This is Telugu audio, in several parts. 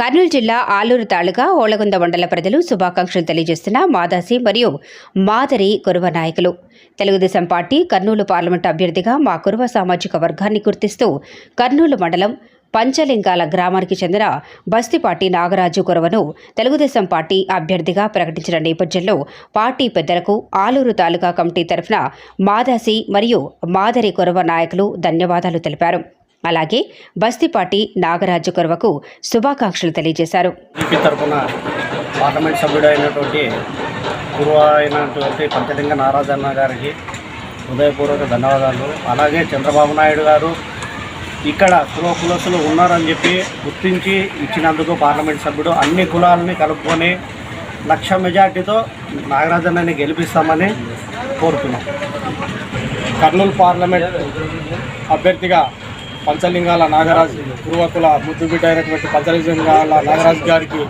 కర్నూలు జిల్లా ఆలూరు తాలూకా ఓలగుంద మండల ప్రజలు శుభాకాంక్షలు తెలియజేస్తున్న మాదాసి మరియు మాదరి కురువ నాయకులు. తెలుగుదేశం పార్టీ కర్నూలు పార్లమెంటు అభ్యర్థిగా మా కురువ సామాజిక వర్గాన్ని గుర్తిస్తూ కర్నూలు మండలం పంచలింగాల గ్రామానికి చెందిన బస్తిపాటి నాగరాజు కురవను తెలుగుదేశం పార్టీ అభ్యర్థిగా ప్రకటించిన నేపథ్యంలో పార్టీ పెద్దలకు ఆలూరు తాలూకా కమిటీ తరఫున మాదాసి మరియు మాదరి కురవ నాయకులు ధన్యవాదాలు తెలిపారు. అలాగే బస్తిపాటి నాగరాజు కొరవకు శుభాకాంక్షలు తెలియజేశారు. తరఫున పార్లమెంట్ సభ్యుడు అయినటువంటి అయినటువంటి పంచలింగ నారాజన్న గారికి హృదయపూర్వక ధన్యవాదాలు. అలాగే చంద్రబాబు నాయుడు గారు ఇక్కడ కుల కులసులు ఉన్నారని చెప్పి గుర్తించి ఇచ్చినందుకు పార్లమెంట్ సభ్యుడు అన్ని కులాలని కలుపుకొని లక్ష మెజార్టీతో నాగరాజన్నని గెలిపిస్తామని కోరుతున్నాం. కర్నూలు పార్లమెంట్ అభ్యర్థిగా పంచలింగాల నాగరాజు పూర్వకుల ముద్దు బిడ్డ అయినటువంటి పంచలింగాల నాగరాజు గారికి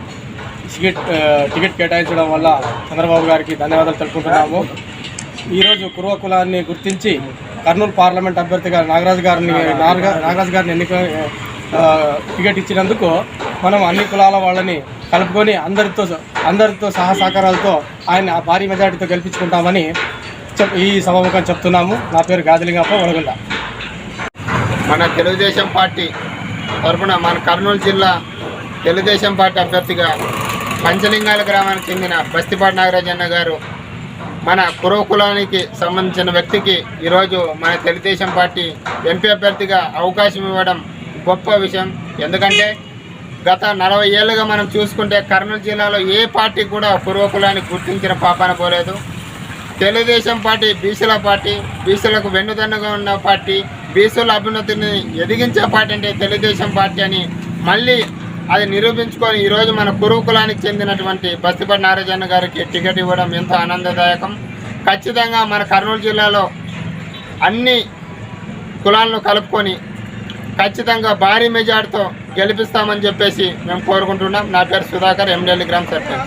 టికెట్ టికెట్ కేటాయించడం వల్ల చంద్రబాబు గారికి ధన్యవాదాలు తెలుపుకుంటున్నాము. ఈరోజు కురువ కులాన్ని గుర్తించి కర్నూలు పార్లమెంట్ అభ్యర్థిగా నాగరాజు గారిని నాగ- నాగరాజు గారిని ఎన్నిక టికెట్ ఇచ్చినందుకు మనం అన్ని కులాల వాళ్ళని కలుపుకొని అందరితో అందరితో సహా సహకారాలతో ఆయన భారీ మెజార్టీతో గెలిపించుకుంటామని చెప్ ఈ సభాముఖం చెప్తున్నాము. నా పేరు గాదిలింగప్ప వడగొండ. మన తెలుగుదేశం పార్టీ తరఫున మన కర్నూలు జిల్లా తెలుగుదేశం పార్టీ అభ్యర్థిగా పంచలింగాల గ్రామానికి చెందిన బస్తిపాటి నాగరాజన్న గారు మన కురవ కులానికి సంబంధించిన వ్యక్తికి ఈరోజు మన తెలుగుదేశం పార్టీ ఎంపీ అభ్యర్థిగా అవకాశం ఇవ్వడం గొప్ప విషయం. ఎందుకంటే గత నలభై ఏళ్ళుగా మనం చూసుకుంటే కర్నూలు జిల్లాలో ఏ పార్టీ కూడా కురవ కులాన్ని గుర్తించిన పాపాన పోలేదు. తెలుగుదేశం పార్టీ బీసీల పార్టీ బీసీలకు వెన్నుదన్నుగా ఉన్న పార్టీ బీసీల అభ్యున్నతిని ఎదిగించే పార్టీ అంటే తెలుగుదేశం పార్టీ అని మళ్ళీ అది నిరూపించుకొని ఈరోజు మన కురువు కులానికి చెందినటువంటి బస్తిపడి నారాజన్న గారికి టికెట్ ఇవ్వడం ఎంతో ఆనందదాయకం. ఖచ్చితంగా మన కర్నూలు జిల్లాలో అన్ని కులాలను కలుపుకొని ఖచ్చితంగా భారీ మెజార్టీతో గెలిపిస్తామని చెప్పేసి మేము కోరుకుంటున్నాం. నా పేరు సుధాకర్ ఎమ్మెల్యే గ్రామ సర్పంచ్.